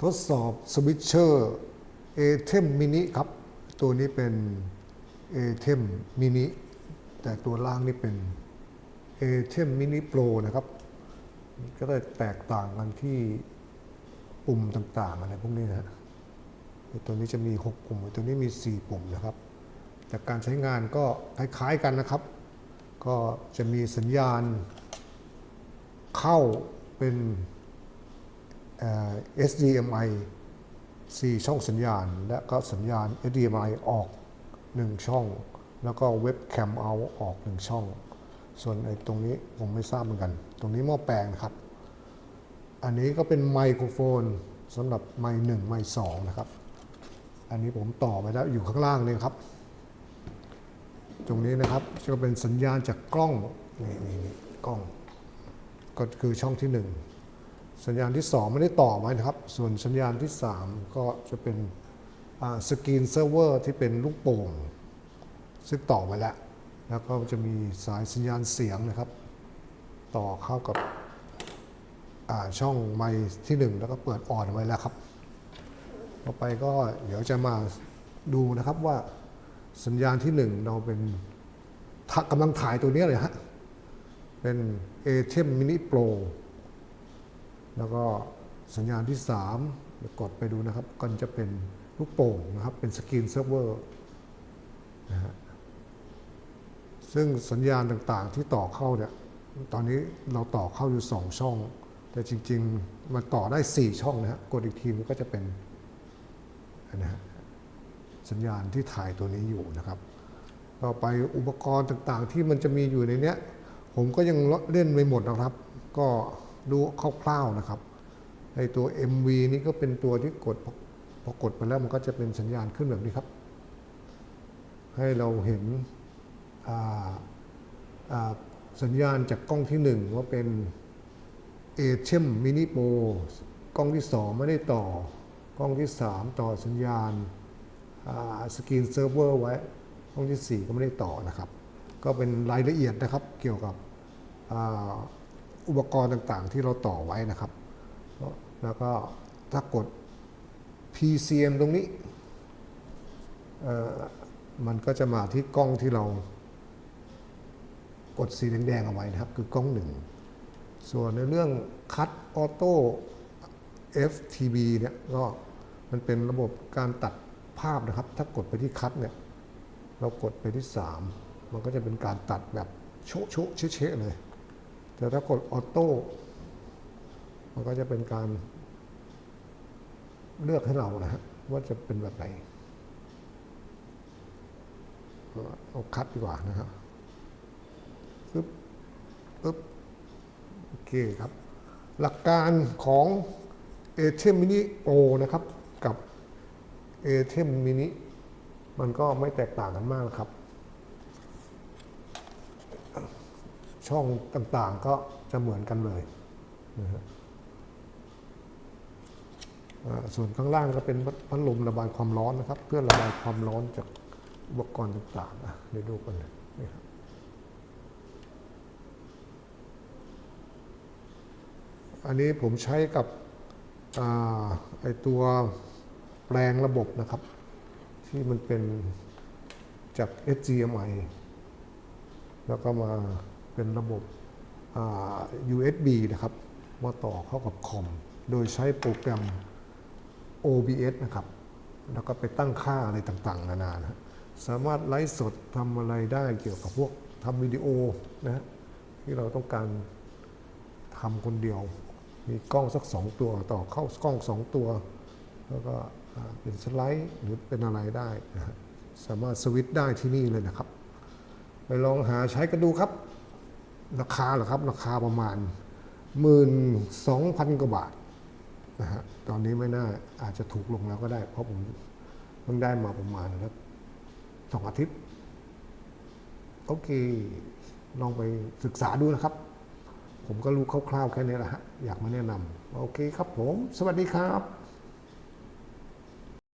ทดสอบสวิตเชอร์ a t e m mini ครับ ตัวนี้เป็น a t e m mini แต่ตัวล่างนี่เป็น a t e m mini pro นะครับ ก็ได้แตกต่างกันที่ปุ่มต่างๆ อะไรพวกนี้นะตัวนี้จะมี 6 ปุ่ม ตัวนี้มี 4 ปุ่มนะครับแต่การใช้งานก็คล้ายๆกันนะครับ ก็จะมีสัญญาณเข้าเป็น SDMI 4 ช่องสัญญาณ และก็สัญญาณ HDMI ออก 1 ช่อง แล้วก็เว็บแคมเอาออก 1 ช่อง ส่วนไอ้ตรงนี้ผมไม่ทราบเหมือนกัน ตรงนี้หม้อแปลงนะครับ อันนี้ก็เป็นไมโครโฟนสำหรับไมค์หนึ่งไมค์สองนะครับ อันนี้ผมต่อไปแล้วอยู่ข้างล่างนี่ครับ ตรงนี้นะครับจะเป็นสัญญาณจากกล้องนี่นี่นี่กล้อง ก็คือช่องที่หนึ่ง สัญญาณที่สองไม่ได้ต่อไว้นะครับ ส่วนสัญญาณที่สามก็จะเป็นสกรีนเซิร์ฟเวอร์ที่เป็นลูกโป่ง ซึ่งต่อไว้แล้ว แล้วก็จะมีสายสัญญาณเสียงนะครับ ต่อเข้ากับช่องไมค์ที่หนึ่งแล้วก็เปิดอ่อนไว้แล้วครับ ต่อไปก็เดี๋ยวจะมาดูนะครับว่าสัญญาณที่หนึ่งเราเป็นกำลังถ่ายตัวนี้เลยฮะ เป็น a t e m Mini Pro แล้วก็สัญญาณที่3กดไปดูนะครับก็จะเป็นลูกโป่งนะครับ เป็นสกรีนเซิร์ฟเวอร์นะฮะซึ่งสัญญาณต่างๆที่ต่อเข้าเนี่ยตอนนี้เราต่อเข้าอยู่ 2 ช่อง แต่จริง ๆ มันต่อได้ 4 ช่องนะฮะกดอีกทีมันก็จะเป็นนะฮะสัญญาณที่ถ่ายตัวนี้อยู่นะครับ ต่อไปอุปกรณ์ต่างๆที่มันจะมีอยู่ในเนี้ย ผมก็ยังเล่นไม่หมดนะครับ ก็ ดูคร่าวๆนะครับไอตัว MV นี่ก็เป็นตัวที่กดพอกดไปแล้วมันก็จะเป็นสัญญาณขึ้นแบบนี้ครับ ให้เราเห็นสัญญาณจากกล้องที่หนึ่งว่าเป็น a t e m Mini Pro กล้องที่ 2 ไม่ได้ต่อกล้องที่ 3 ต่อสัญญาณสกรีนเซิร์ฟเวอร์ไว้กล้องที่ 4 ก็ไม่ได้ต่อนะครับ ก็เป็นรายละเอียดนะครับเกี่ยวกับ อุปกรณ์ต่างๆ ที่เราต่อไว้นะครับ แล้วก็ถ้ากด PCM ตรงนี้ มันก็จะมาที่กล้องที่เรากดสีแดงๆเอาไว้นะครับ คือกล้องหนึ่ง ส่วนในเรื่องคัดออโต้ FTB เนี่ยก็มันเป็นระบบการตัดภาพนะครับ ถ้ากดไปที่คัดเนี่ย เรากดไปที่ 3 มันก็จะเป็นการตัดแบบโชะโชะเชะเลย แต่ถ้ากดออโต้มันก็จะเป็นการเลือกให้เรานะฮะว่าจะเป็นแบบไหนเอาคัดดีกว่านะครับปึ๊บปึ๊บโอเคครับ หลักการของ a t e m Mini Pro นะครับ กับ a t e m Mini มันก็ไม่แตกต่างกันมากนะครับ ช่องต่างๆ ก็จะเหมือนกันเลยนะฮะส่วนข้างล่างก็เป็นพัดลมระบายความร้อนนะครับ เพื่อระบายความร้อนจากอุปกรณ์ต่างๆเดี๋ยวดูกันนี่ครับอันนี้ผมใช้กับอไอตัวแปลงระบบนะครับ ที่มันเป็นจาก HDMI แล้วก็มา เป็นระบบ USB นะครับ มาต่อเข้ากับคอม โดยใช้โปรแกรม OBS นะครับ แล้วก็ไปตั้งค่าอะไรต่างๆ นานานะสามารถไลฟ์สดทำอะไรได้เกี่ยวกับพวกทำวิดีโอนะฮะที่เราต้องการทำคนเดียว มีกล้องสักสองตัวต่อเข้ากล้องสองตัว แล้วก็เป็นสไลด์หรือเป็นอะไรได้นะฮะสามารถสวิตช์ได้ที่นี่เลยนะครับ ไปลองหาใช้กันดูครับ ราคาเหรอครับ ราคาประมาณ 12,000 กว่าบาทนะฮะตอนนี้ไม่น่าอาจจะถูกลงแล้วก็ได้ เพราะผมเพิ่งได้มาประมาณสักสองอาทิตย์ โอเค ลองไปศึกษาดูนะครับ ผมก็รู้คร่าวๆแค่นี้แหละฮะ อยากมาแนะนำโอเคครับผม สวัสดีครับ